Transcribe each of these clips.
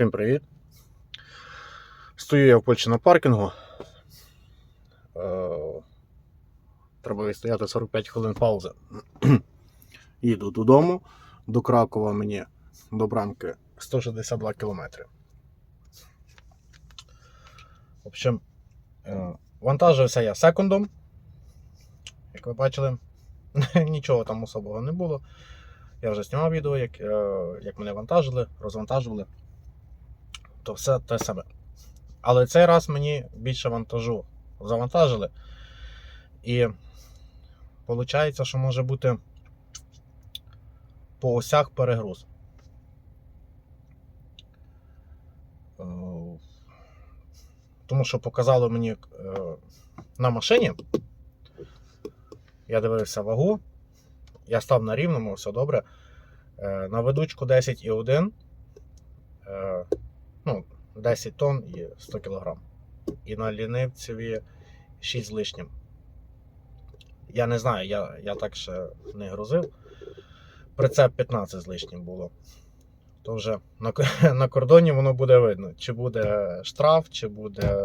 Всім привіт. Стою я в Польщі на паркінгу. Е, Треба відстояти 45 хвилин паузи. Їду додому. До Кракова мені до Бранки 162 кілометри. В общем, е, вантажився я секундом. Як ви бачили, нічого там особого не було. Я вже знімав відео, як, е, як мене вантажили, розвантажували. То все те саме. Але цей раз мені більше вантажу завантажили. І виходить, що може бути по осях перегруз. Е, Тому що показало мені е, на машині. Я дивився вагу. Я став на рівному, все добре. Е, На ведучку 10,1. Ну, 10 тонн і 100 кг. І на лінивцеві 6 з лишнім. Я не знаю, я, я так ще не грузив. Прицеп 15 з лишнім було. То вже на, на кордоні воно буде видно, чи буде штраф, чи буде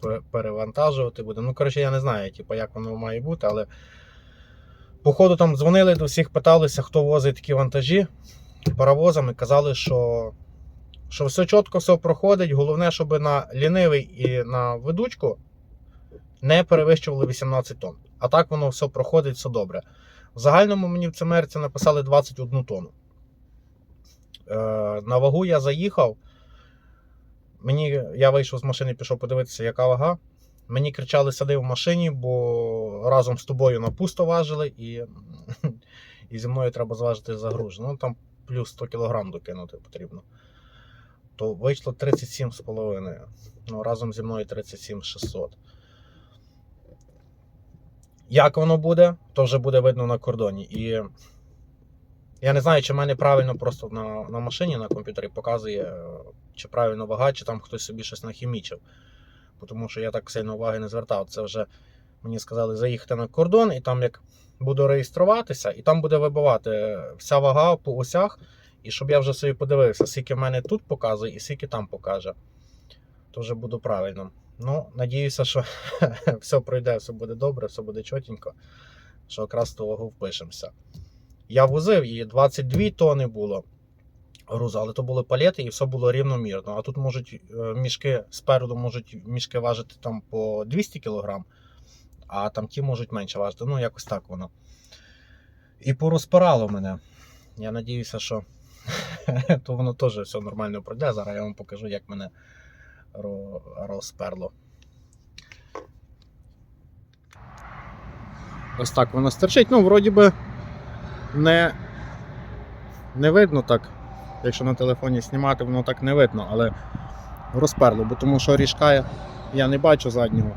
перевантажувати буде. Ну, коротше, я не знаю, типу, як воно має бути, але походу там дзвонили до всіх, питалися, хто возить такі вантажі паровозами, казали, що, що все чітко, все проходить. Головне, щоб на лінивий і на ведучку не перевищували 18 тонн. А так воно все проходить, все добре. В загальному мені в ЦМРці написали 21 тонну. Е, на вагу я заїхав. Мені, я вийшов з машини, пішов подивитися, яка вага. Мені кричали, сиди в машині, бо разом з тобою на пусто важили, і, і зі мною треба зважити загружено. Ну там плюс 100 кг докинути потрібно. То вийшло 37,5. Ну, разом зі мною 37 600. Як воно буде, то вже буде видно на кордоні. І я не знаю, чи в мене правильно просто на, на машині на комп'ютері показує, чи правильно вага, чи там хтось собі щось нахімічив. Тому що я так сильно уваги не звертав. Це вже мені сказали заїхати на кордон, і там як буду реєструватися, і там буде вибивати вся вага по осях, і щоб я вже собі подивився, скільки в мене тут показує і скільки там покаже. То вже буду правильно. Ну, надіюся, що все пройде, все буде добре, все буде чотенько, що якраз ту вагу впишемося. Я возив і 22 тони було грузу, але то були палети і все було рівномірно. А тут можуть е, мішки спереду можуть мішки важити там по 200 кг, а там ті можуть менше важити. Ну, якось так воно. І порозпирало мене. Я надіюся, що то воно теж все нормально пройде. Зараз я вам покажу, як мене розперло. Ось так воно стерчить. Ну, вроді би, не, не видно так. Якщо на телефоні знімати, воно так не видно, але розперло, бо тому що ріжка я, не бачу заднього,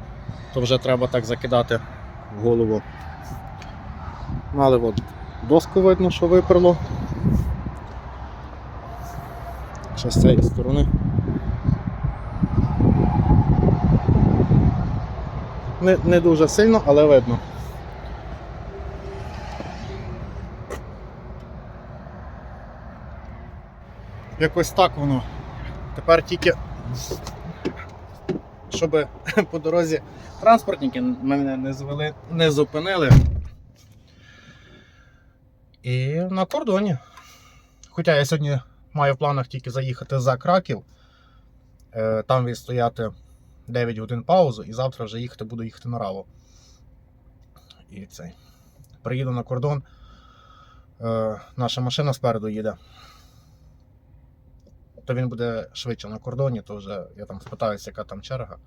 то вже треба так закидати в голову. Але от доску видно, що виперло. Ще з цієї сторони. Не, не дуже сильно, але видно. Якось так воно. Тепер тільки, щоб по дорозі транспортники мене не звели, не зупинили. І на кордоні. Хоча я сьогодні маю в планах тільки заїхати за Краків, е, там відстояти 9 годин паузу, і завтра вже їхати буду їхати на Раву. І цей. Приїду на кордон. Е, наша машина спереду їде. То він буде швидше на кордоні, то вже я там спитаюся, яка там черга.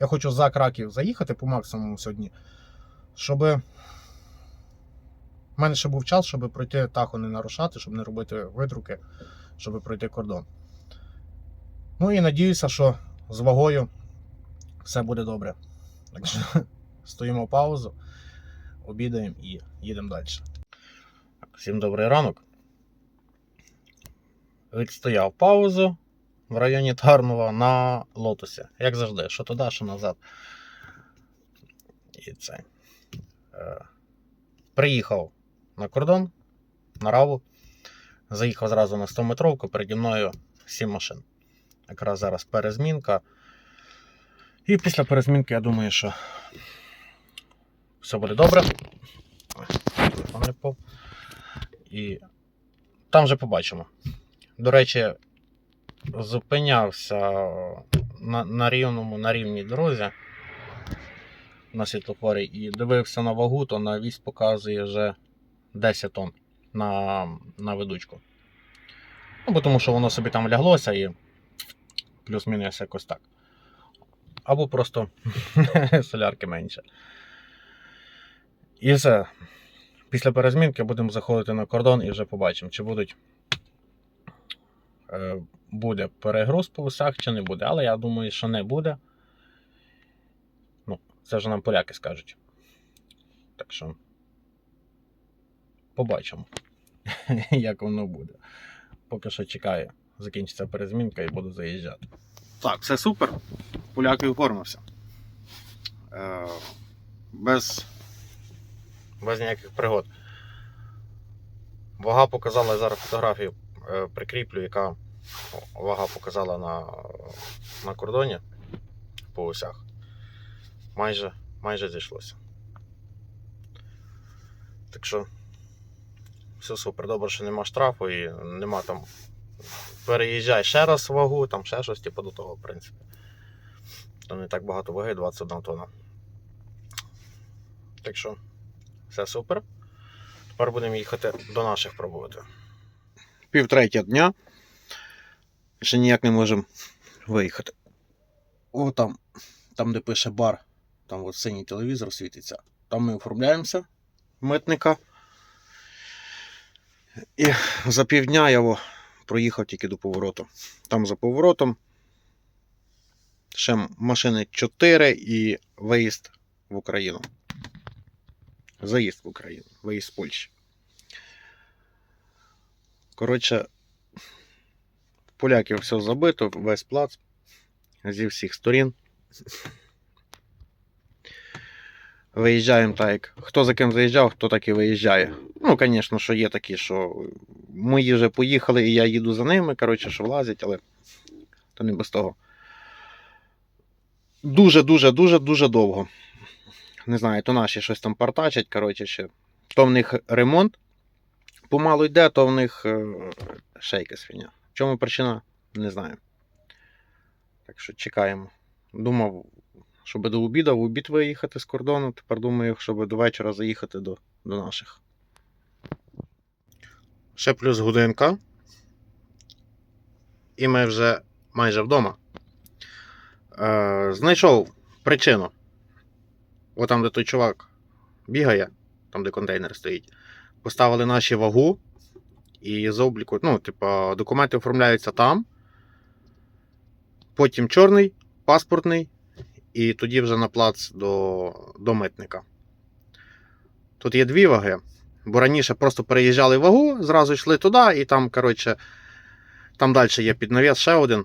Я хочу за Краків заїхати по максимуму сьогодні, щоб. Ще був час, щоб пройти тахо не нарушати, щоб не робити видруки, щоб пройти кордон. Ну і надіюся, що з вагою все буде добре. Так що стоїмо паузу, обідаємо і їдемо далі. Всім добрий ранок. Відстояв паузу в районі Тарнова на лотосі. Як завжди, що туди, що назад. І це. Е, приїхав на кордон, на раву. заїхав зразу на 100 метровку, переді мною 7 машин. Якраз зараз перезмінка. І після перезмінки я думаю, що все буде добре. І там вже побачимо. До речі, зупинявся на, на рівному на рівній дорозі на світлофорі і дивився на вагу, то на вісь показує вже 10 тонн на, на ведучку. Ну, бо тому що воно собі там ляглося і плюс-мінус якось так. Або просто солярки менше. І все. Після перезмінки будемо заходити на кордон і вже побачимо, чи будуть. Е, Буде перегруз по усах, чи не буде. Але я думаю, що не буде. Ну, це вже нам поляки скажуть. Так що. Побачимо, як воно буде. Поки що чекаю. Закінчиться перезмінка і буду заїжджати. Так, все супер. Поляк оформився. Е, без, без ніяких пригод. Вага показала зараз фотографію, прикріплю, яка вага показала на, на кордоні по осях. Майже, майже зійшлося. Так що все супер. Добре, що нема штрафу і нема там. Переїжджай ще раз вагу, там ще щось, типу до того, в принципі. Там не так багато ваги, 21 тонна. Так що, все супер. Тепер будемо їхати до наших пробувати. Пів третя дня. Ще ніяк не можемо виїхати. О, там, там, де пише бар, там от синій телевізор світиться. Там ми оформляємося митника. І за півдня я во, проїхав тільки до повороту. Там за поворотом ще машини 4 і виїзд в Україну. Заїзд в Україну, виїзд з Польщі. Коротше, в поляків все забито, весь плац зі всіх сторін. Виїжджаємо так, хто за ким заїжджав, хто так і виїжджає. Ну, звісно, що є такі, що мої вже поїхали, і я їду за ними, коротше, що влазять, але то не без того. Дуже-дуже, дуже, довго. Не знаю, то наші щось там партачать, коротше, ще. То в них ремонт помалу йде, то в них е, ще якась фігня. В чому причина? Не знаю. Так що чекаємо. Думав, щоб до обіду в обід виїхати з кордону. Тепер думаю, щоб до вечора заїхати до, до наших. Ще плюс годинка. І ми вже майже вдома. Е, знайшов причину. От там, де той чувак бігає, там, де контейнер стоїть. Поставили наші вагу. І з обліку, ну, типа, документи оформляються там. Потім чорний, паспортний, і тоді вже на плац до, до митника. Тут є дві ваги. Бо раніше просто переїжджали вагу, зразу йшли туди, і там, коротше, там далі є під навіс ще один.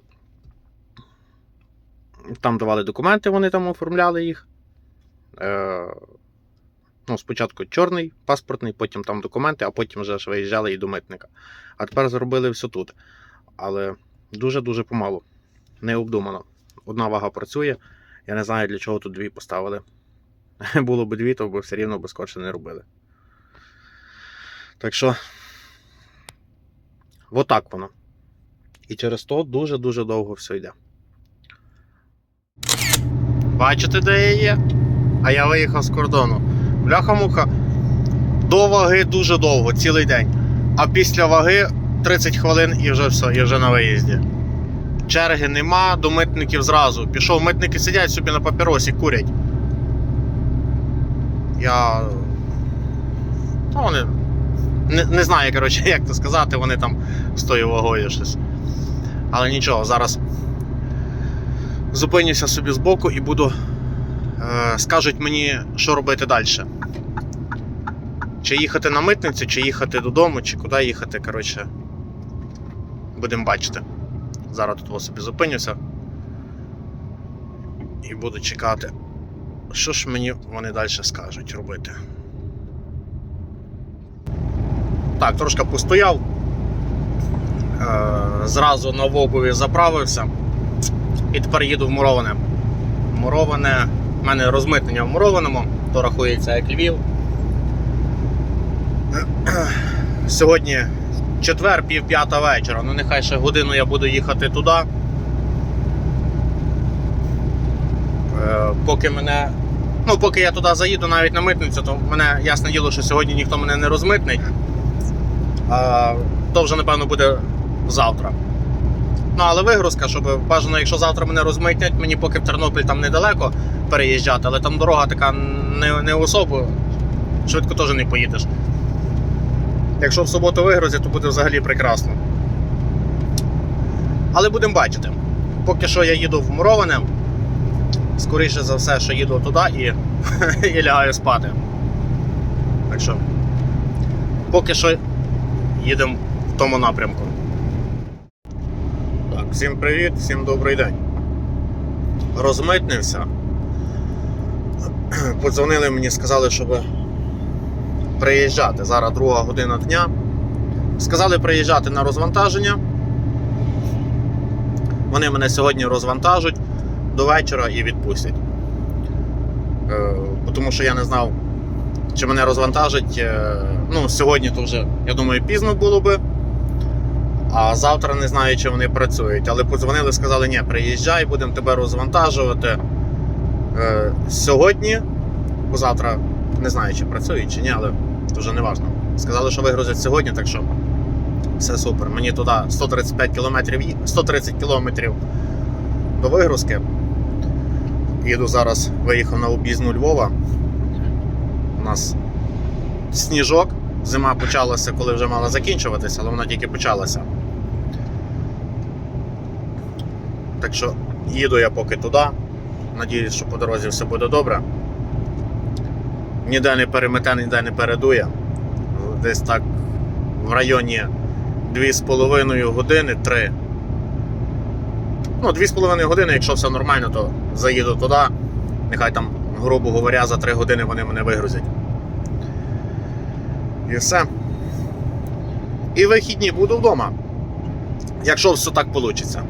Там давали документи, вони там оформляли їх. Ну, спочатку чорний, паспортний, потім там документи, а потім вже ж виїжджали і до митника. А тепер зробили все тут. Але дуже-дуже помалу. Не обдумано. Одна вага працює. Я не знаю, для чого тут дві поставили. Було б дві, то б все рівно би скорше не робили. Так що, отак воно. І через то дуже-дуже довго все йде. Бачите, де я є? А я виїхав з кордону. Бляха-муха. До ваги дуже довго, цілий день. А після ваги 30 хвилин і вже все, і вже на виїзді. Черги нема, до митників зразу. Пішов, митники сидять собі на папіросі, курять. Я. Та вони. Не, не знаю, коротше, як це сказати, вони там з тою вагою щось. Але нічого, зараз зупинюся собі збоку і буду. Е, скажуть мені, що робити далі. Чи їхати на митницю, чи їхати додому, чи куди їхати, коротше. Будемо бачити. Зараз тут собі зупинюся. І буду чекати, що ж мені вони далі скажуть робити. Так, трошки постояв. Е, зразу на Вовкові заправився. І тепер їду в Муроване. Муроване. У мене розмитнення в Мурованому, то рахується як Львів. Сьогодні четвер, пів п'ята вечора. Ну нехай ще годину я буду їхати туди. Е, Поки мене. Ну, поки я туди заїду навіть на митницю, то мене ясне діло, що сьогодні ніхто мене не розмитнить. А, то вже, напевно, буде завтра. Ну, але вигрузка, щоб бажано, якщо завтра мене розмитнять, мені поки в Тернопіль там недалеко переїжджати, але там дорога така не, не особо, швидко теж не поїдеш. Якщо в суботу вигрузять, то буде взагалі прекрасно. Але будемо бачити. Поки що я їду в Муроване. Скоріше за все, що їду туди і, і лягаю спати. Так що, поки що їдемо в тому напрямку. Всім привіт, всім добрий день. Розмитнився. Подзвонили мені, сказали, щоб приїжджати. Зараз друга година дня. Сказали приїжджати на розвантаження. Вони мене сьогодні розвантажать до вечора і відпустять. Е, тому що я не знав, чи мене розвантажать. Е, ну, сьогодні то вже, я думаю, пізно було би. А завтра не знаю, чи вони працюють. Але подзвонили, сказали, ні, приїжджай, будемо тебе розвантажувати. Е, сьогодні, бо завтра не знаю, чи працюють, чи ні, але вже не важливо. Сказали, що вигрузять сьогодні, так що все супер. Мені туди 135 кілометрів, 130 кілометрів до вигрузки. Їду зараз, виїхав на об'їзну Львова. У нас сніжок. Зима почалася, коли вже мала закінчуватися, але вона тільки почалася. Так що їду я поки туди. Надіюсь, що по дорозі все буде добре. Ніде не перемете, ніде не передує. Десь так в районі 2,5 години 3. Ну, 2,5 години, якщо все нормально, то заїду туди. Нехай там, грубо говоря, за 3 години вони мене вигрузять. І все. І вихідні буду вдома. Якщо все так вийде.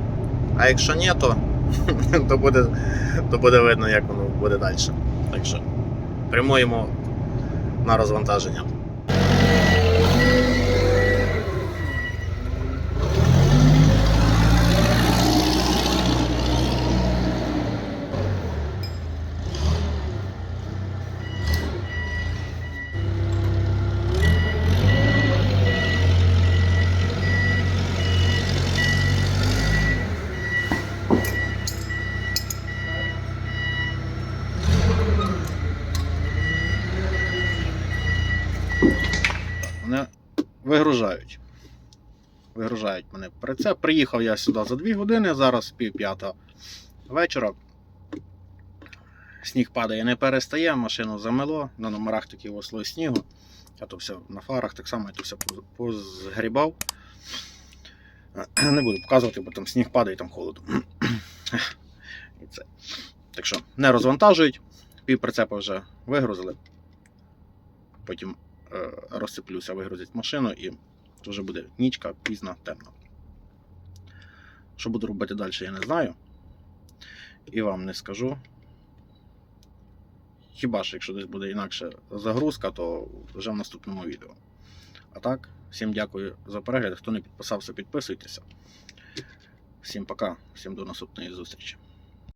А якщо ні, то, то, буде, то буде видно, як воно буде далі. Так що прямуємо на розвантаження. Мене вигружають. Вигружають мене прицеп. Приїхав я сюди за 2 години, зараз пів п'ята вечора. Сніг падає, не перестає, машину замело, на номерах такі ослой снігу. Я то все на фарах так само я то все позгрібав. Не буду показувати, бо там сніг падає, там холодно. І це. Так що не розвантажують, пів прицепа вже вигрузили. Потім розсиплюся, вигрузять машину і вже буде нічка, пізна, темно. Що буду робити далі, я не знаю. І вам не скажу. Хіба що якщо десь буде інакше загрузка, то вже в наступному відео. А так, всім дякую за перегляд. Хто не підписався, підписуйтеся. Всім пока, всім до наступної зустрічі.